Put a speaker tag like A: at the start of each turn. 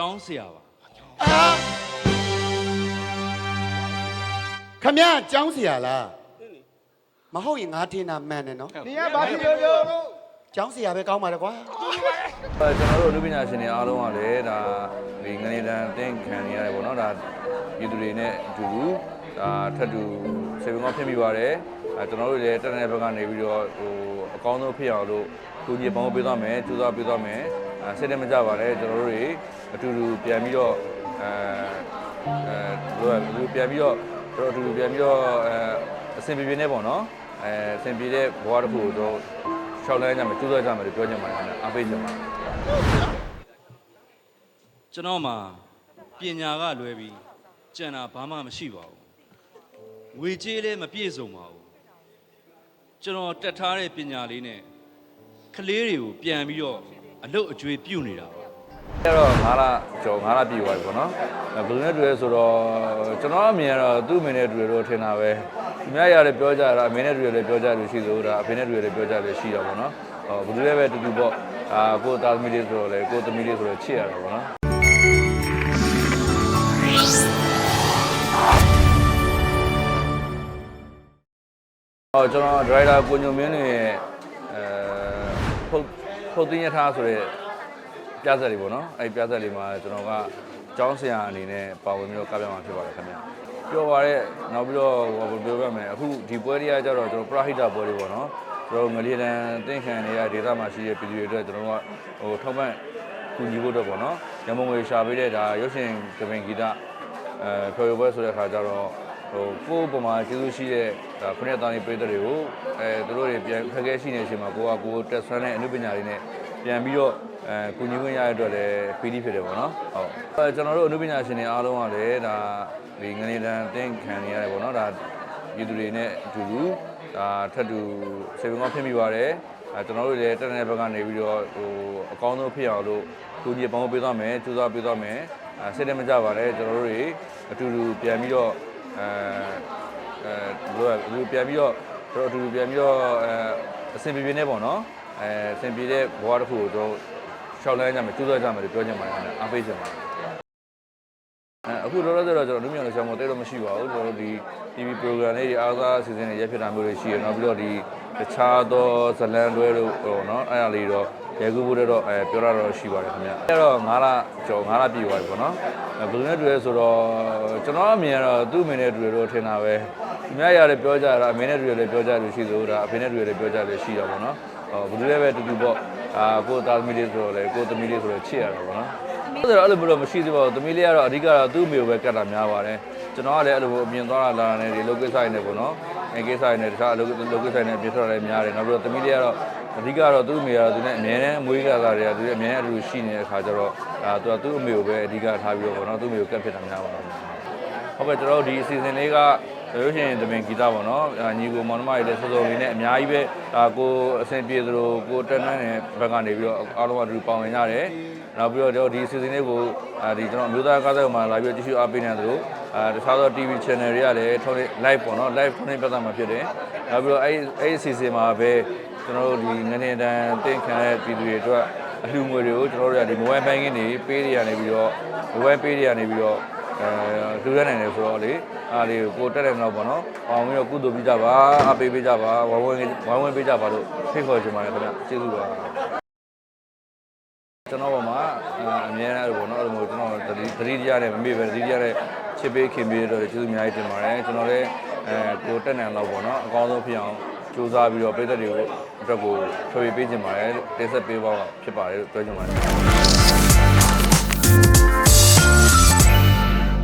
A: ကျောင်းဆရာပါ
B: အာခမရကျောင်းဆရာလားမဟုတ်ရင်ငါထင်တာမှန်တယ်နော်
C: နေရဘာဖြစ်လို့လို့
B: ကျောင်းဆရာပဲကောင်းပါတယ်ကွာ
D: အဲကျွန်တော်တို့လူပညာရှင်တွေအားလုံးကလည်းဒါဒီငနေတန်းတင့်ခံနေရတယ်ပေါ့နော်ဒါပြည်သူတွေနဲ့အတူတူဒါထပ်တူစေပုံကဖြစ်မိပါတယ်အဲကျွန်တော်တို့လည်းတက်တဲ့ဘက်ကနေပြီးတော့ဟိုအကောင်းဆုံးဖြစ်အောင်လို့သူကြီးပေါင်းပေးသွားမယ်ကြိုးစားပေးသွားမယ် စိတ်နဲ့မကြပါနဲ့ကျွန်တော်တို့တွေအတူတူပြန်ပြီးတော့အဲအဲဘယ်လိုလဲပြန်ပြီးတော့တို့အတူတူပြန်ပြီးတော့အဲအဆင်ပြေပြေနဲ့ပေါ့နော်အဲအဆင်ပြေတဲ့ဘဝတစ်ခုကိုတော့ရှောက်လန်းကြမယ်ကြိုးစားကြမယ်လို့ပြောချင်ပါတယ်ခင်ဗျအားပေးချင်ပါတယ်
A: ကျွန်တော်မှာပညာကလွယ်ပြီးကြံတာဘာမှမရှိပါဘူးငွေကြေးလည်းမပြည့်စုံပါဘူးကျွန်တော်တက်ထားတဲ့ပညာလေးနဲ့ကလေးတွေကိုပြန်ပြီးတော့ အလုတ်အကျွေးပြုတ်နေတာပါ
D: အဲ့တော့9လကျော်9လပြည့်သွားပြီပေါ့နော်ဘယ်သူနဲ့တွေ့လဲဆိုတော့ကျွန်တော်အမြင်ကတော့သူ့အမေနဲ့တွေ့လို့ထင်တာပဲသူများရတယ်ပြောကြတာအမေနဲ့တွေ့တယ်ပြောကြလို့ရှိလို့ဒါအဖေနဲ့တွေ့တယ်ပြောကြလို့ရှိတော့ပေါ့နော်ဟောဘယ်သူလဲပဲတူတူပေါ့အာကိုယ်သားသမီးလေးဆိုတော့လေကိုယ်သမီးလေးဆိုတော့ချစ်ရတာပေါ့နော်ဟောကျွန်တော်ဒရိုက်တာကိုညုံမင်းတွေရဲ့အဲ ဖုတ်ဖုတ်သိရထားဆိုတဲ့ပြဆက်လေးပေါ့နော်အဲ့ဒီပြဆက်လေးမှာကျွန်တော်ကကျောင်းဆရာအနေနဲ့ပါဝင်ပြီးတော့ကပြမှာဖြစ်ပါတယ်ခင်ဗျပြောပါတဲ့နောက်ပြီးတော့ဟိုပြောပြမယ်အခုဒီပွဲတွေကကြတော့ကျွန်တော်ပရဟိတပွဲတွေပေါ့နော်ကျွန်တော်ငလျင်တန်တင့်ခံနေတဲ့ဒေသမှာရှိတဲ့ပြည်သူတွေအတွက်ကျွန်တော်ကဟိုထောက်ပံ့ကူညီဖို့အတွက်ပေါ့နော်ရမုံငွေရှာပေးတဲ့ဒါရုပ်ရှင်ကပင်ဂီတအဲဖျော်ရပွဲဆိုတဲ့ခါကျတော့ဟိုကိုယ့်ပုံမှာကျေးဇူးရှိတဲ့ ဒါခုနှစ်သားလေးပြည်သူတွေကိုအဲသူတို့တွေပြန်ခက်ခဲရှိနေတဲ့အချိန်မှာကိုကကိုယ်တက်ဆွမ်းတဲ့အမှုပညာတွေနဲ့ပြန်ပြီးတော့အဲကုညီခွင့်ရတဲ့အတွက်လည်းပီတိဖြစ်တယ်ပေါ့နော်ဟုတ်အဲကျွန်တော်တို့အနုပညာရှင်တွေအားလုံးကလည်းဒါဒီငနေတန်တင်ခံနေရတယ်ပေါ့နော်ဒါပြည်သူတွေနဲ့အတူတူဒါထပ်တူစေပင်ကောင်းဖြစ်မိပါတယ်အဲကျွန်တော်တို့လည်းတက်တဲ့ဘက်ကနေပြီးတော့ဟိုအကောင်းဆုံးဖြစ်အောင်လို့ကုညီပေါင်းပေးသွားမယ်ကြိုးစားပေးသွားမယ်အဲစိတ်နဲ့မကြပါနဲ့ကျွန်တော်တို့တွေအတူတူပြန်ပြီးတော့အဲ အဲဘယ်လိုလဲပြန်ပြီးတော့ကျွန်တော်အတူတူပြန်ပြီးတော့အဲအဆင်ပြေပြေနဲ့ပေါ့နော်အဲအဆင်ပြေတဲ့ဘဝတစ်ခုကိုတော့ရှောက်လန်းကြမယ်ကျိုးစားကြမယ်လို့ပြောချင်ပါတယ်ခင်ဗျအားပေးချင်ပါတယ်အဲအခုလောလောဆယ်တော့ကျွန်တော်လူမျိုးလည်းရှောင်းမတဲတော့မရှိပါဘူးကျွန်တော်တို့ဒီ TV program လေးတွေအားစားအစီအစဉ်တွေရက်ဖြစ်တာမျိုးတွေရှိရနောက်ပြီးတော့ဒီတခြားသောဇလန်တွဲတို့ဟိုနော်အဲ့ဒါလေးတော့ရေကူဖို့တော့အဲပြောရတော့ရှိပါတယ်ခင်ဗျအဲ့တော့9လကျော်9လပြည့်သွားပြီပေါ့နော်ဘယ်သူနဲ့တွေ့လဲဆိုတော့ကျွန်တော်အမြင်ကတော့သူ့အမေနဲ့တွေ့လို့ထင်တာပဲ သူများရတယ်ပြောကြတာအမေနဲ့တွေ့တယ်ပြောကြလို့ရှိလို့ဒါအဖေနဲ့တွေ့တယ်ပြောကြလို့ရှိတော့ပေါ့နော်ဟောဘယ်သူလဲပဲတူတူပေါ့အာကိုယ်သားသမီးလေးဆိုတော့လေကိုယ်သမီးလေးဆိုတော့ချစ်ရတာပေါ့နော်အဲ့ဒါအဲ့လိုမျိုးတော့မရှိသေးပါဘူးသမီးလေးကတော့အဓိကတော့သူ့အမေကိုပဲကတ်တာများပါတယ်ကျွန်တော်ကလည်းအဲ့လိုအမြင်သွားတာလာတာနဲ့ဒီလောကိစ္စရနေပေါ့နော်အဲကိစ္စရနေတခြားလောလောကိစ္စရနေအပြစ်ထွက်တာလည်းများတယ်နောက်ပြီးတော့သမီးလေးကတော့အဓိကတော့သူ့အမေကတော့သူနဲ့အမြဲတမ်းအမွေးကစားတွေကသူနဲ့အမြဲတမ်းအတူရှိနေတဲ့အခါကျတော့အာသူကသူ့အမေကိုပဲအဓိကထားပြီးတော့ပေါ့နော်သူ့အမေကိုကတ်ဖြစ်တာများပါတယ်ဟုတ်ကဲ့ကျွန်တော်တို့ဒီအစီအစဉ်လေးက ရုပ်ရှင်သမင်ဂီတပေါ့နော်အာညီကိုမောင်နှမတွေလည်းစောစောလေးနဲ့အများကြီးပဲဒါကိုအဆင်ပြေသလိုကိုတက်နှန်းတဲ့ဘက်ကနေပြီးတော့အားလုံးကတူပေါင်းဝင်ကြတယ်နောက်ပြီးတော့ဒီအစီအစဉ်လေးကိုအာဒီကျွန်တော်အမျိုးသားကားဆိုင်မှာလာပြီးတော့ကြည့်ရှုအားပေးနေတယ်လို့အာတခြားသော TV channel တွေကလည်းထုတ်နေ live ပေါ့နော် live ထုတ်နေပြသမှာဖြစ်တယ်နောက်ပြီးတော့အဲ့အဲ့အစီအစဉ်မှာပဲကျွန်တော်တို့ဒီငနေတန်တင်ခံတဲ့ပြည်သူတွေအတွက်အလှူငွေတွေကိုကျွန်တော်တို့ကဒီ mobile banking တွေပေးတွေရနေပြီးတော့ mobile pay တွေရနေပြီးတော့ အဲလူရနိုင်တယ်ဆိုတော့လေအားလေးကိုတက်တယ်မလို့ပေါ့နော်။အောင်ပြီးတော့ကုသိုလ်ပြကြပါအပေးပေးကြပါဝဝင်းဝဝင်းပေးကြပါလို့ဖိတ်ခေါ်ချင်ပါတယ်ခင်ဗျကျေးဇူးပါကျွန်တော်ပေါ်မှာအများအားပေါ့နော်အဲ့လိုမျိုးကျွန်တော်သတိသတိတရားနဲ့မမေ့ပဲသတိတရားနဲ့ချစ်ပေးခင်ပေးတော့ကျေးဇူးအများကြီးတင်ပါတယ်ကျွန်တော်လည်းအဲကိုတက်နိုင်တော့ပေါ့နော်အကောင်းဆုံးဖြစ်အောင်ကြိုးစားပြီးတော့ပြည်သက်တွေကိုအတွက်ကိုဖြေပေးချင်ပါတယ်တင်ဆက်ပေးပါဖြစ်ပါတယ်လို့ပြောချင်ပါတယ်